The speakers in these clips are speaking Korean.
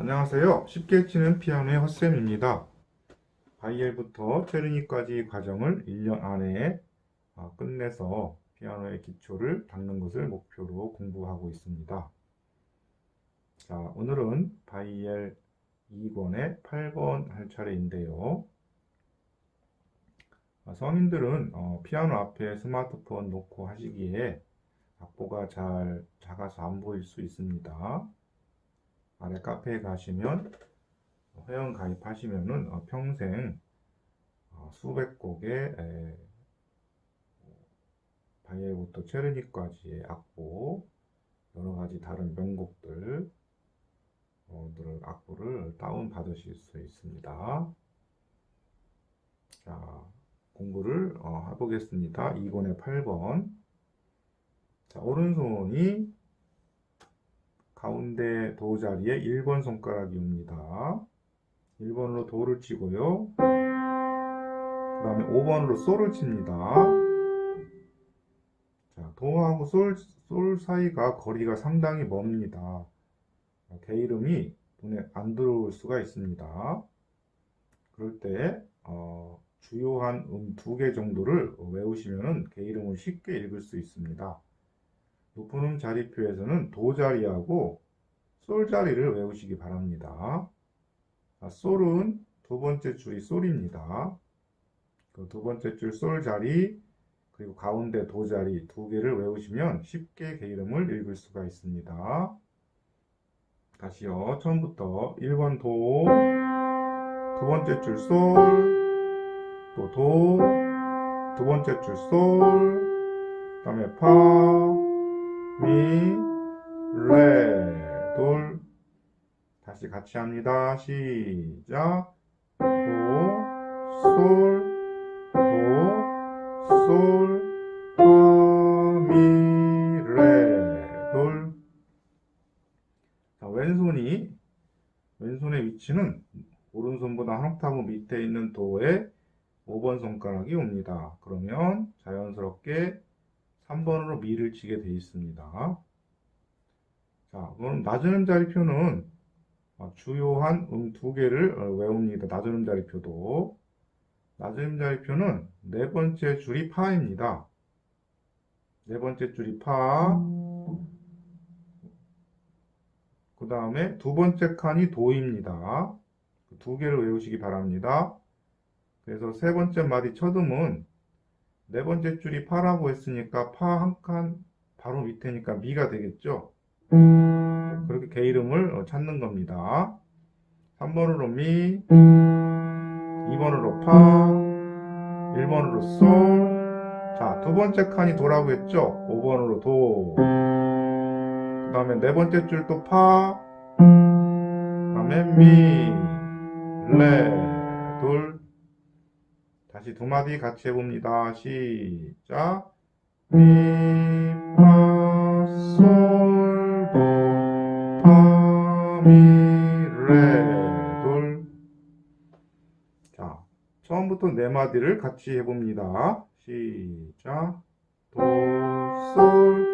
안녕하세요. 쉽게 치는 피아노의 헛쌤입니다. 바이엘부터 체르니까지 과정을 1년 안에 아, 끝내서 피아노의 기초를 닦는 것을 목표로 공부하고 있습니다. 자, 오늘은 바이엘 2권의 8번 할 차례인데요. 아, 성인들은 어, 피아노 앞에 스마트폰 놓고 하시기에 악보가 잘 작아서 안 보일 수 있습니다. 아래 카페에 가시면 회원 가입하시면은 어, 평생 어, 수백 곡의 에, 바이엘부터 체르니까지의 악보 여러 가지 다른 명곡들 어, 들 악보를 다운 받으실 수 있습니다. 자, 공부를 어, 해보겠습니다. 2권의 8번. 자, 오른손이 가운데 도 자리에 1번 손가락이 옵니다. 1번으로 도를 치고요. 그 다음에 5번으로 솔을 칩니다. 자, 도하고 솔, 솔 사이가 거리가 상당히 멉니다. 개 이름이 눈에 안 들어올 수가 있습니다. 그럴 때 어, 주요한 음 두 개 정도를 외우시면 개 이름을 쉽게 읽을 수 있습니다. 높은 음 자리표에서는 도 자리하고 솔 자리를 외우시기 바랍니다. 자, 솔은 두 번째 줄이 솔입니다. 그 두 번째 줄 솔 자리 그리고 가운데 도 자리 두 개를 외우시면 쉽게 개 이름을 읽을 수가 있습니다. 다시요. 처음부터 1번 도, 두 번째 줄 솔, 또 도, 두 번째 줄 솔, 그 다음에 파, 미, 레, 돌. 다시 같이 합니다. 시작. 도, 솔, 도, 솔, 파, 미, 레, 돌. 자, 왼손이, 왼손의 위치는 오른손보다 한 옥타브 밑에 있는 도에 5번 손가락이 옵니다. 그러면 자연스럽게 3번으로 미를 치게 되어 있습니다. 자, 그럼 낮은 음자리표는 어, 주요한 음 두 개를 어, 외웁니다. 낮은 음자리표도. 낮은 음자리표는 네 번째 줄이 파입니다. 네 번째 줄이 파. 그 다음에 두 번째 칸이 도입니다. 두 개를 외우시기 바랍니다. 그래서 세 번째 마디 첫 음은 네 번째 줄이 파라고 했으니까 파 한 칸 바로 밑에니까 미가 되겠죠. 그렇게 개 이름을 어, 찾는 겁니다. 3번으로 미, 2번으로 파, 1번으로 솔. 자, 두 번째 칸이 도라고 했죠. 5번으로 도. 그 다음에 네 번째 줄 또 파, 그 다음에 미, 레, 돌. 다시 두 마디 같이 해봅니다. 시작. 미, 파, 솔, 도, 파, 미, 레, 돌. 자, 처음부터 네 마디를 같이 해봅니다. 시작. 도, 솔,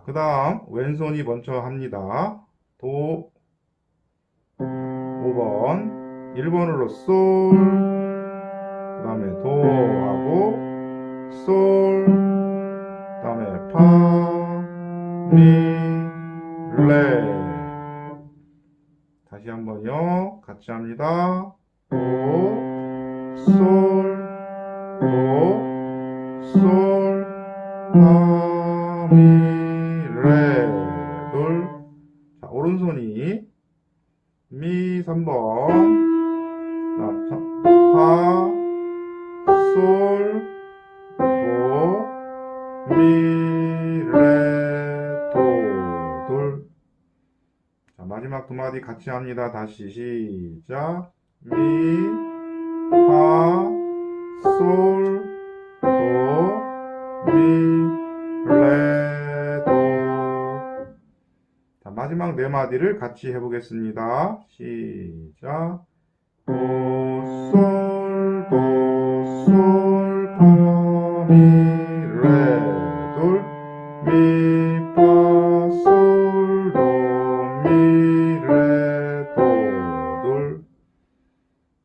자, 그 다음, 왼손이 먼저 합니다. 도, 5번, 1번으로 솔, 그 다음에 도하고, 솔, 그 다음에 파, 미, 레. 다시 한번요. 같이 합니다. 도, 솔, 도, 솔, 파, 미, 자, 오른손이 미 3번. 자, 자, 파, 솔, 도, 미, 레, 도, 돌. 자, 마지막 두 마디 같이 합니다. 다시 시작. 미, 파, 솔, 마지막 네 마디를 같이 해보겠습니다. 시작. 도, 솔, 도, 솔, 파, 미, 레, 돌, 미, 파, 솔, 도, 미, 레, 도, 돌.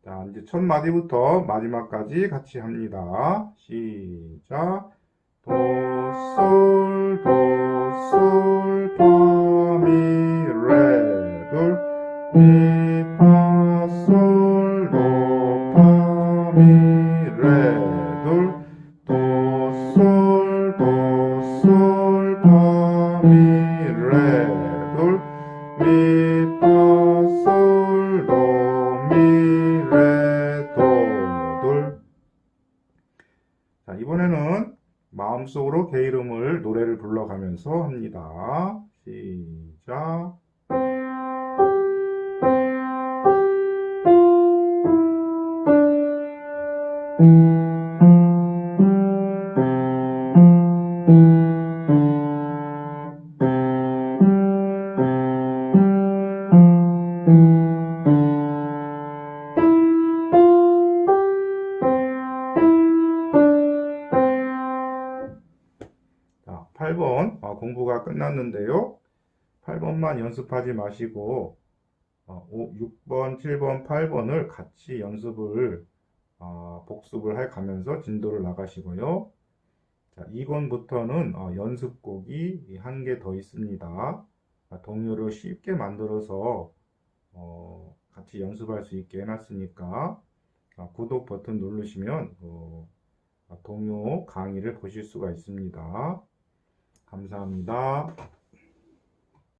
자, 이제 첫 마디부터 마지막까지 같이 합니다. 시작. 도, 솔, 도, 솔, 파, 자, 이번에는 마음속으로 개 이름을 노래를 불러가면서 합니다. 시작. 8번 어, 공부가 끝났는데요. 8번만 연습하지 마시고 어, 5, 6번, 7번, 8번을 같이 연습을 어, 복습을 해 가면서 진도를 나가시고요. 자, 2권부터는 어, 연습곡이 한 개 더 있습니다. 아, 동요를 쉽게 만들어서 어, 같이 연습할 수 있게 해놨으니까 아, 구독 버튼 누르시면 어, 아, 동요 강의를 보실 수가 있습니다. 감사합니다.